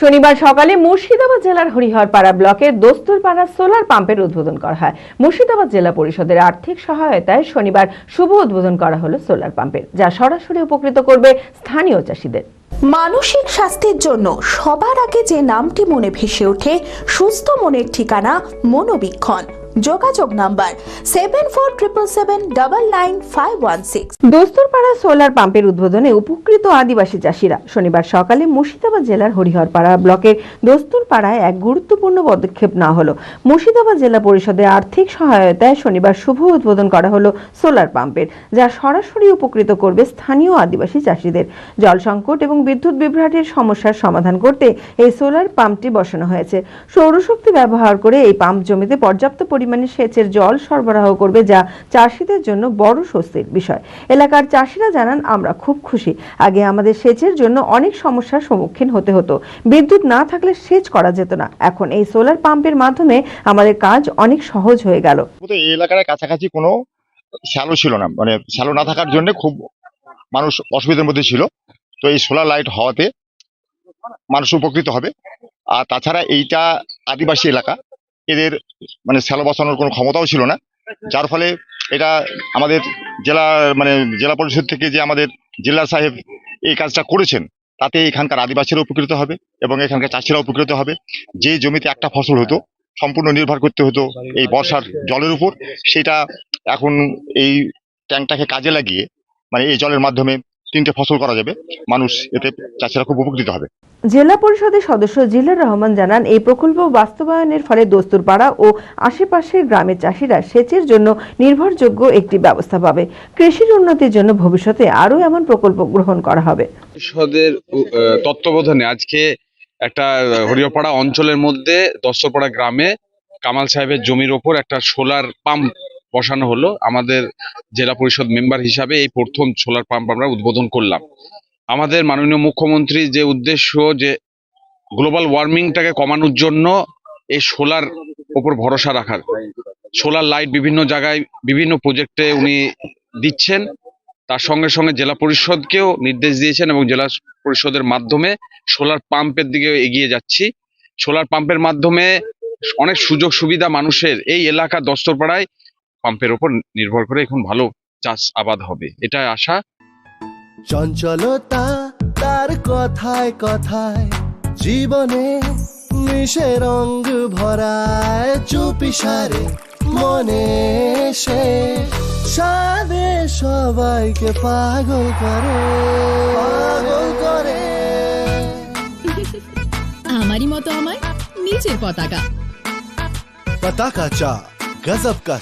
শনিবার সকালে মুর্শিদাবাদ জেলার হরিহরপাড়া ব্লকের দোস্তরপাড়া সোলার পাম্পের উদ্বোধন করা হয়। মুর্শিদাবাদ জেলা পরিষদের আর্থিক সহায়তায় শনিবার শুভ উদ্বোধন করা হলো সোলার পাম্পের, যা সরাসরি উপকৃত করবে স্থানীয় চাষিদের। মানসিক স্বাস্থ্যের জন্য সবার আগে যে নামটি মনে ভেসে ওঠে, সুস্থ মনের ঠিকানা মনোবীক্ষণ। যোগাযোগ number seven four triple seven double nine five one six দোস্তরপাড়া solar পাম্পের উদ্বোধনে উপকৃত আদিবাসী চাষিরা শনিবার সকালে মুর্শিদাবাদ জেলার হরিহরপাড়া ব্লকের দোস্তরপাড়ায় এক গুরুত্বপূর্ণ পদক্ষেপ নেওয়া হলো। মুর্শিদাবাদ জেলা পরিষদের আর্থিক সহায়তায় শনিবার শুভ উদ্বোধন করা হলো সোলার পাম্পের, যা সরাসরি উপকৃত করবে স্থানীয় আদিবাসী চাষিদের। জল সংকট এবং বিদ্যুৎ বিভ্রাটের সমস্যার সমাধান করতে এই সোলার পাম্পটি বসানো হয়েছে। সৌরশক্তি ব্যবহার করে এই পাম্প জমিতে পর্যাপ্ত পরিমাণে সেচের জল সরবরাহ করবে, যা চাষিদের জন্য বড় স্বস্তির বিষয়। এলাকার চাষিরা জানান, আমরা খুব খুশি। আগে আমাদের সেচের জন্য অনেক সমস্যার সম্মুখীন হতে হতো। বিদ্যুৎ না থাকলে সেচ করা যেত না। এখন এই সোলার পাম্পের মাধ্যমে আমাদের কাজ অনেক সহজ হয়ে গেল। এই এলাকার কাছাকাছি কোনো শ্যালো ছিল না। মানে শ্যালো না থাকার জন্য খুব মানুষ অসুবিধার মধ্যে ছিল। তো এই সোলার লাইট হওয়াতে মানুষ উপকৃত হবে। আর তাছাড়া এইটা আদিবাসী এলাকা। এদের মানে শ্যালো বসানোর কোনো ক্ষমতাও ছিল না। যার ফলে এটা আমাদের জেলা মানে জেলা পরিষদ থেকে যে আমাদের জেলা সাহেব এই কাজটা করেছেন, তাতে এখানকার আদিবাসীরা উপকৃত হবে এবং এখানকার চাষিরা উপকৃত হবে। যে জমিতে একটা ফসল হতো, সম্পূর্ণ নির্ভর করতে হতো এই বর্ষার জলের উপর, সেটা এখন এই ট্যাঙ্কটাকে কাজে লাগিয়ে মানে এই জলের মাধ্যমে তিনটে ফসল করা যাবে। মানুষ এতে চাষিরা খুব উপকৃত হবে। জেলা পরিষদের সদস্য জিল্লার রহমান জানান এই প্রকল্প বাস্তবায়নের ফলে দস্তুরপাড়া ও আশেপাশের গ্রামের চাষিরা সেচের জন্য নির্ভরযোগ্য একটি ব্যবস্থা পাবে। কৃষির উন্নতির জন্য ভবিষ্যতে আরও এমন প্রকল্প গ্রহণ করা হবে। পরিষদের তত্ত্বাবধানে আজকে একটা হরিয়পাড়া অঞ্চলের মধ্যে দস্তপাড়া গ্রামে কামাল সাহেবের জমির ওপর একটা সোলার পাম্প বসানো হলো। আমাদের জেলা পরিষদ মেম্বার হিসাবে এই প্রথম সোলার পাম্প আমরা উদ্বোধন করলাম। আমাদের মাননীয় মুখ্যমন্ত্রী যে উদ্দেশ্য যে গ্লোবাল ওয়ার্মিংটাকে কমানোর জন্য এই সোলার ওপর ভরসা রাখার। সোলার লাইট বিভিন্ন জায়গায় বিভিন্ন প্রজেক্টে উনি দিচ্ছেন। তার সঙ্গে সঙ্গে জেলা পরিষদকেও নির্দেশ দিয়েছেন এবং জেলা পরিষদের মাধ্যমে সোলার পাম্পের দিকে এগিয়ে যাচ্ছি। সোলার পাম্পের মাধ্যমে অনেক সুযোগ সুবিধা মানুষের। এই এলাকা দস্তরপাড়ায় পাম্পের উপর নির্ভর করে এখন ভালো চাষ আবাদ হবে। এটা আশা। চঞ্চলতা তার কথায় কথায় জীবনে মিশে রং ভরায় চুপিসারে মনে সে। সাদে সবাইকে পাগল করে পাগল করে। আমারই মতো আমার নিচের পতাকা। পতাকা চা গজব কা